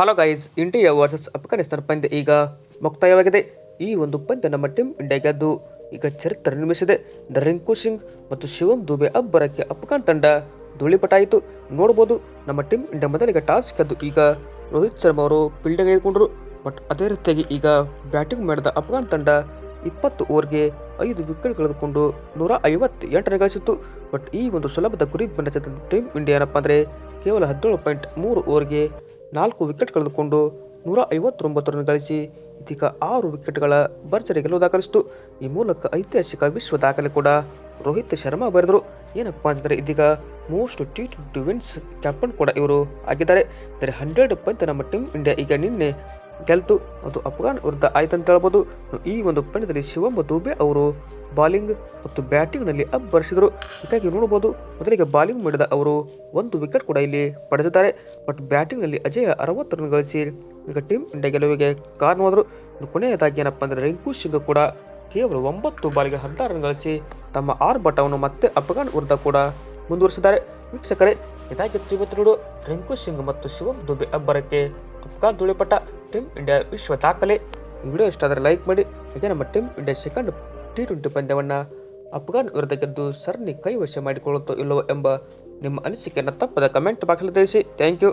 Hello guys India versus Afghanistan ಪಂದ್ಯ ಈಗ ಮುಕ್ತಾಯವಾಗಿದೆ. ಈ ಒಂದು ಪಂದ್ಯ ನಮ್ಮ ಟೀಮ್ ಇಂಡಿಯಾ ಗೆದ್ದು ಈಗ ಚರಿತ್ರೆ ನಿರ್ಮಿಸಿದೆ. ದ ರಿಂಕು ಸಿಂಗ್ ಮತ್ತು ಶಿವಂ ದುಬೆ ಅಬ್ಬರಕ್ಕೆ ಅಫ್ಘಾನ್ ತಂಡ ಧೂಳಿಪಟಾಯಿತು ನೋಡ್ಬೋದು, ನಮ್ಮ ಟೀಮ್ ಇಂಡಿಯಾ ಮೊದಲಿಗೆ ಟಾಸ್ ಗೆದ್ದು ಈಗ ರೋಹಿತ್ ಶರ್ಮಾ ಅವರು ಫೀಲ್ಡಿಂಗ್ ತೆಗೆದುಕೊಂಡ್ರು ಬಟ್ ಅದೇ ರೀತಿಯಾಗಿ ಈಗ ಬ್ಯಾಟಿಂಗ್ ಮಾಡಿದ ಅಫ್ಘಾನ್ ತಂಡ ಇಪ್ಪತ್ತು ಓವರ್ಗೆ ಐದು ವಿಕೆಟ್ ಕಳೆದುಕೊಂಡು ನೂರ ಐವತ್ತೆಂಟು ರನ್ ಗಳಿಸಿತ್ತು. ಬಟ್ ಈ ಒಂದು ಸುಲಭದ ಗುರಿ ಬಣ್ಣ ಟೀಮ್ ಇಂಡಿಯಾ ಏನಪ್ಪ ಅಂದರೆ ಕೇವಲ ಹದಿನೇಳು ಪಾಯಿಂಟ್ ಮೂರು ಓವರ್ಗೆ ನಾಲ್ಕು ವಿಕೆಟ್ ಕಳೆದುಕೊಂಡು ನೂರ ಐವತ್ತೊಂಬತ್ತು ರನ್ ಗಳಿಸಿ ಇದೀಗ ಆರು ವಿಕೆಟ್ಗಳ ಭರ್ಜರಿ ಗೆಲುವು ದಾಖಲಿಸಿತು. ಈ ಮೂಲಕ ಐತಿಹಾಸಿಕ ವಿಶ್ವ ದಾಖಲೆ ಕೂಡ ರೋಹಿತ್ ಶರ್ಮಾ ಬರೆದರು. ಏನಪ್ಪ ಅಂತಂದರೆ ಇದೀಗ most T twenty wins captain ಕೂಡ ಇವರು ಆಗಿದ್ದಾರೆ. ಅಂದರೆ ಹಂಡ್ರೆಡ್ ಪಂತ್ ನಮ್ಮ ಟೀಮ್ ಇಂಡಿಯಾ ಈಗ ನಿನ್ನೆ ಗೆಲ್ತು ಮತ್ತು ಅಫ್ಘಾನ್ ವಿರುದ್ಧ ಆಯ್ತು ಅಂತ ಹೇಳ್ಬೋದು ಈ ಒಂದು ಪಂದ್ಯದಲ್ಲಿ ಶಿವಮ್ಮ ದುಬೆ ಅವರು ಬಾಲಿಂಗ್ ಮತ್ತು ಬ್ಯಾಟಿಂಗ್ನಲ್ಲಿ ಅಬ್ಬರಿಸಿದರು. ಹೀಗಾಗಿ ನೋಡ್ಬೋದು ಮೊದಲಿಗೆ ಬಾಲಿಂಗ್ ಮಾಡಿದ ಅವರು ಒಂದು ವಿಕೆಟ್ ಕೂಡ ಇಲ್ಲಿ ಪಡೆದಿದ್ದಾರೆ. ಬಟ್ ಬ್ಯಾಟಿಂಗ್ನಲ್ಲಿ ಅಜಯ ಅರವತ್ತು ರನ್ ಗಳಿಸಿ ಈಗ ಟೀಮ್ ಇಂಡಿಯಾ ಗೆಲುವಿಗೆ ಕಾರಣವಾದರು. ಕೊನೆಯದಾಗಿ ಏನಪ್ಪ ಅಂದರೆ ರಿಂಕು ಸಿಂಗ್ ಕೂಡ ಕೇವಲ ಒಂಬತ್ತು ಬಾಲಿಗೆ ಹದಿನಾರು ರನ್ ಗಳಿಸಿ ತಮ್ಮ ಆರ್ಭಟವನ್ನು ಮತ್ತೆ ಅಫ್ಘಾನ್ ವಿರುದ್ಧ ಕೂಡ ಮುಂದುವರಿಸಿದ್ದಾರೆ. ವೀಕ್ಷಕರೇ, ಇದಾಗಿತ್ತು ಇವತ್ತು ರಿಂಕು ಸಿಂಗ್ ಮತ್ತು ಶಿವಂ ದುಬೆ ಅಬ್ಬರಕ್ಕೆ ಅಫ್ಘಾನ್ ಧೂಳಿಪಟ ಟೀಮ್ ಇಂಡಿಯಾ ವಿಶ್ವ ದಾಖಲೆ. ವಿಡಿಯೋ ಇಷ್ಟ ಆದರೆ ಲೈಕ್ ಮಾಡಿ. ಹಾಗೆ ನಮ್ಮ team India second T twenty ಪಂದ್ಯವನ್ನು ಅಫ್ಘಾನ್ ವಿರುದ್ಧ ಗೆದ್ದು ಸರಣಿ ಕೈವಶ ಮಾಡಿಕೊಳ್ಳುತ್ತೋ ಇಲ್ಲವೋ ಎಂಬ ನಿಮ್ಮ ಅನಿಸಿಕೆಯನ್ನು ತಪ್ಪದ ಕಮೆಂಟ್ ಬಾಕ್ಸಲ್ಲಿ ತಿಳಿಸಿ. Thank you